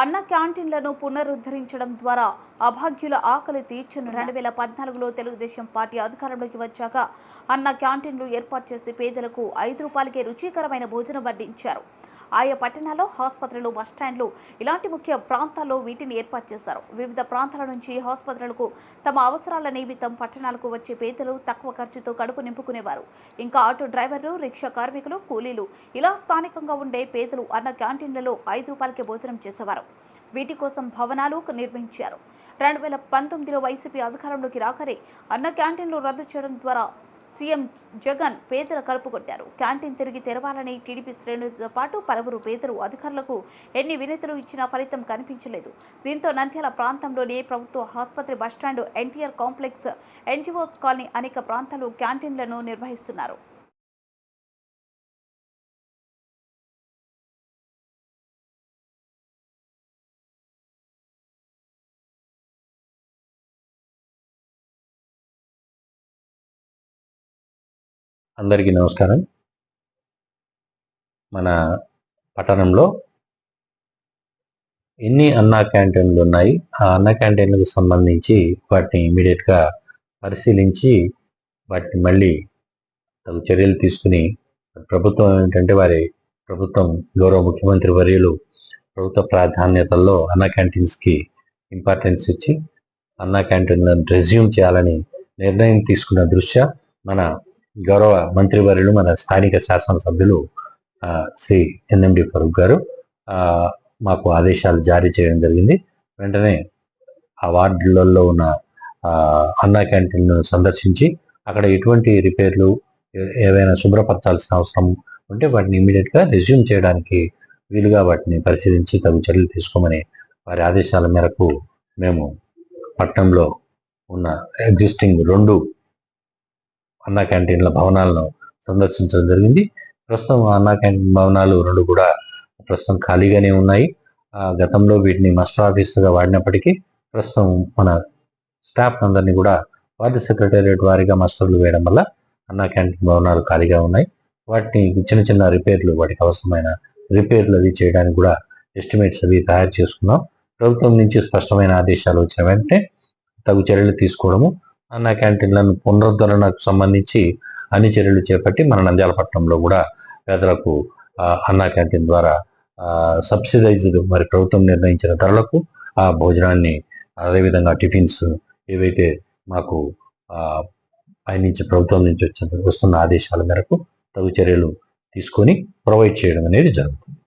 అన్న క్యాంటీన్లను పునరుద్ధరించడం ద్వారా అభాగ్యుల ఆకలి తీర్చను రెండు వేల పద్నాలుగులో తెలుగుదేశం పార్టీ అధికారంలోకి వచ్చాక అన్న క్యాంటీన్లు ఏర్పాటు చేసి పేదలకు ఐదు రూపాయలకే రుచికరమైన భోజనం వడ్డించారు. ఆయా పట్టణాల్లో ఆసుపత్రులు బస్టాండ్లు ఇలాంటి ముఖ్య ప్రాంతాల్లో వీటిని ఏర్పాటు చేశారు. వివిధ ప్రాంతాల నుంచి ఆసుపత్రులకు తమ అవసరాల నిమిత్తం పట్టణాలకు వచ్చే పేదలు తక్కువ ఖర్చుతో కడుపు నింపుకునేవారు. ఇంకా ఆటో డ్రైవర్లు రిక్షా కార్మికులు కూలీలు ఇలా స్థానికంగా ఉండే పేదలు అన్న క్యాంటీన్లలో ఐదు రూపాయలకే భోజనం చేసేవారు. వీటి కోసం భవనాలు నిర్మించారు. రెండు వేల పంతొమ్మిదిలో వైసీపీ అధికారంలోకి రాకరే అన్న క్యాంటీన్లు రద్దు చేయడం ద్వారా సీఎం జగన్ పేదల కలుపు కొట్టారు. క్యాంటీన్ తిరిగి తెరవాలని టీడీపీ శ్రేణులతో పాటు పలువురు పేదలు అధికారులకు ఎన్ని వినతులు ఇచ్చినా ఫలితం కనిపించలేదు. దీంతో నంద్యాల ప్రాంతంలోని ప్రభుత్వ ఆసుపత్రి bus stand NTR complex NGOs colony అనేక ప్రాంతాలు క్యాంటీన్లను నిర్వహిస్తున్నారు. అందరికీ నమస్కారం. మన పట్టణంలో ఎన్ని అన్నా క్యాంటీన్లు ఉన్నాయి? ఆ అన్న క్యాంటీన్లకు సంబంధించి వాటిని ఇమీడియట్గా పరిశీలించి వాటిని మళ్ళీ తగు చర్యలు తీసుకుని ప్రభుత్వం ఏంటంటే వారి ప్రభుత్వం గౌరవ ముఖ్యమంత్రి వర్యులు ప్రభుత్వ ప్రాధాన్యతల్లో అన్న క్యాంటీన్స్కి ఇంపార్టెన్స్ ఇచ్చి అన్నా క్యాంటీన్లను రెజ్యూమ్ చేయాలని నిర్ణయం తీసుకున్న దృష్ట్యా మన గౌరవ మంత్రివర్యులు మన స్థానిక శాసనసభ్యులు శ్రీ ఎన్ఎండి ఫరూక్ గారు మాకు ఆదేశాలు జారీ చేయడం జరిగింది. వెంటనే ఆ వార్డులలో ఉన్న అన్నా క్యాంటీన్ను సందర్శించి అక్కడ ఎటువంటి రిపేర్లు ఏవైనా శుభ్రపరచాల్సిన అవసరం ఉంటే వాటిని ఇమీడియట్గా రెజ్యూమ్ చేయడానికి వీలుగా వాటిని పరిశీలించి తగు చర్యలు తీసుకోమని వారి ఆదేశాల మేరకు మేము పట్టణంలో ఉన్న ఎగ్జిస్టింగ్ రెండు అన్నా క్యాంటీన్ల భవనాలను సందర్శించడం జరిగింది. ప్రస్తుతం అన్నా క్యాంటీన్ భవనాలు రెండు కూడా ప్రస్తుతం ఖాళీగానే ఉన్నాయి. ఆ, గతంలో వీటిని మాస్టర్ ఆఫీసుగా వాడినప్పటికీ ప్రస్తుతం మన స్టాఫ్ అందరినీ కూడా వార్డు సెక్రటేరియట్ వారీగా మాస్టర్లు వేయడం వల్ల అన్నా క్యాంటీన్ భవనాలు ఖాళీగా ఉన్నాయి. వాటిని చిన్న చిన్న రిపేర్లు వాటికి అవసరమైన రిపేర్లు అవి చేయడానికి కూడా ఎస్టిమేట్స్ అవి తయారు చేసుకున్నాం. ప్రభుత్వం నుంచి స్పష్టమైన ఆదేశాలు వచ్చిన వెంటనే తగు చర్యలు తీసుకోవడము అన్న క్యాంటీన్లను పునరుద్ధరణకు సంబంధించి అన్ని చర్యలు చేపట్టి మన నంద్యాల పట్టణంలో కూడా పేదలకు అన్న అన్నా క్యాంటీన్ ద్వారా సబ్సిడైజ్డ్ మరి ప్రభుత్వం నిర్ణయించిన ధరలకు ఆ భోజనాన్ని అదేవిధంగా టిఫిన్స్ ఏవైతే మాకు ఆయన నుంచి ప్రభుత్వం నుంచి వచ్చిన వస్తున్న ఆదేశాల మేరకు తగు చర్యలు తీసుకొని ప్రొవైడ్ చేయడం అనేది జరుగుతుంది.